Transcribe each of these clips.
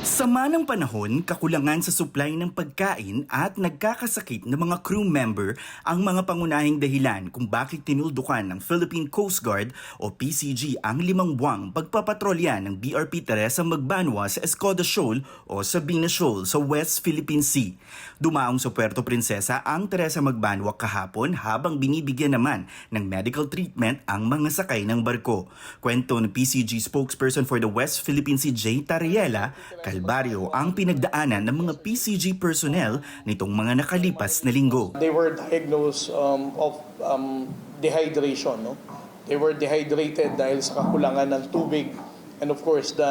Sama ng panahon, kakulangan sa supply ng pagkain at nagkakasakit ng mga crew member ang mga pangunahing dahilan kung bakit tinuldukan ng Philippine Coast Guard o PCG ang limang buwang pagpapatrolya ng BRP Teresa Magbanwa sa Escoda Shoal o Sabina Shoal sa West Philippine Sea. Dumaong sa Puerto Princesa ang Teresa Magbanwa kahapon habang binibigyan naman ng medical treatment ang mga sakay ng barko. Kwento ng PCG spokesperson for the West Philippine Sea J. Tariela, Kalbaryo ang pinagdaanan ng mga PCG personnel nitong mga nakalipas na linggo. They were diagnosed um, of um, dehydration. No? They were dehydrated dahil sa kakulangan ng tubig and of course the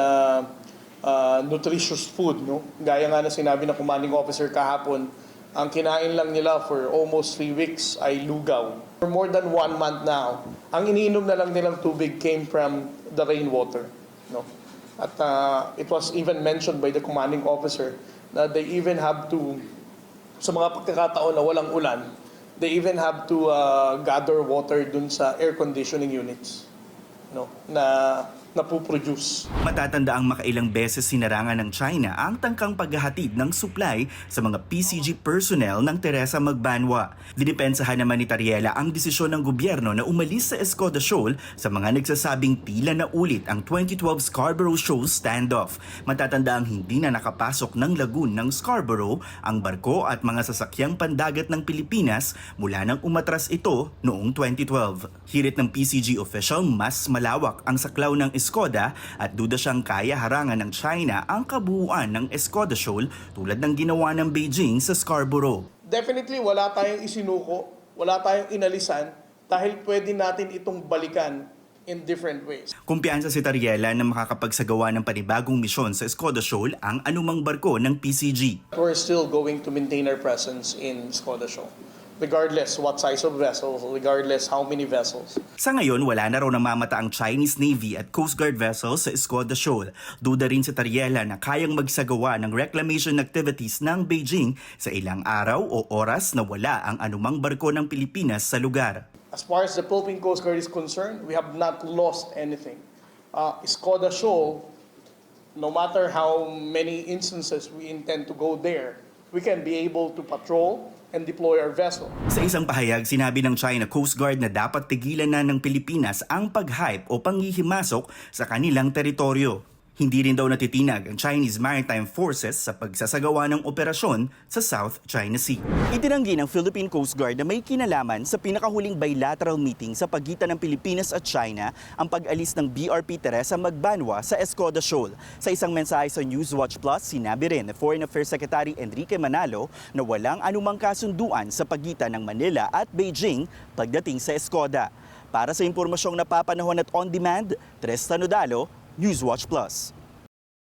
uh, nutritious food. No? Gaya nga na sinabi ng commanding officer kahapon, ang kinain lang nila for almost three weeks ay lugaw. For more than one month now, ang iniinom na lang nilang tubig came from the rainwater. No? At uh, it was even mentioned by the commanding officer that they even have to sa mga pagkakataon na walang ulan, they even have to uh, gather water dun sa air conditioning units. No? Na napuproduce. Matatanda ang makailang beses sinarangan ng China ang tangkang paghahatid ng supply sa mga PCG personnel ng Teresa Magbanwa. Dinipensahan naman ni Tariela ang desisyon ng gobyerno na umalis sa Escoda Shoal sa mga nagsasabing tila na ulit ang 2012 Scarborough Shoal standoff. Matatanda ang hindi na nakapasok ng lagoon ng Scarborough ang barko at mga sasakyang pandagat ng Pilipinas mula nang umatras ito noong 2012. Hirit ng PCG official, mas malawak ang saklaw ng Escoda at duda siyang kaya harangan ng China ang kabuuan ng Escoda Shoal tulad ng ginawa ng Beijing sa Scarborough. Definitely wala tayong isinuko, wala tayong inalisan dahil pwede natin itong balikan in different ways. Kumpiyansa si Tariela na makakapagsagawa ng panibagong misyon sa Escoda Shoal ang anumang barko ng PCG. We're still going to maintain our presence in Skoda Show regardless what size of vessels, regardless how many vessels. Sa ngayon, wala na raw namamata ang Chinese Navy at Coast Guard vessels sa Escoda Shoal. Duda rin si Tariela na kayang magsagawa ng reclamation activities ng Beijing sa ilang araw o oras na wala ang anumang barko ng Pilipinas sa lugar. As far as the Philippine Coast Guard is concerned, we have not lost anything. Uh, Skoda Shoal, no matter how many instances we intend to go there, we can be able to patrol and deploy our vessel. Sa isang pahayag, sinabi ng China Coast Guard na dapat tigilan na ng Pilipinas ang pag-hype o panghihimasok sa kanilang teritoryo. Hindi rin daw natitinag ang Chinese Maritime Forces sa pagsasagawa ng operasyon sa South China Sea. Itinanggi ng Philippine Coast Guard na may kinalaman sa pinakahuling bilateral meeting sa pagitan ng Pilipinas at China ang pag-alis ng BRP Teresa Magbanwa sa Escoda Shoal. Sa isang mensahe sa Newswatch Plus, sinabi rin ni Foreign Affairs Secretary Enrique Manalo na walang anumang kasunduan sa pagitan ng Manila at Beijing pagdating sa Escoda. Para sa impormasyong napapanahon at on-demand, Tres Tanodalo, Newswatch Plus.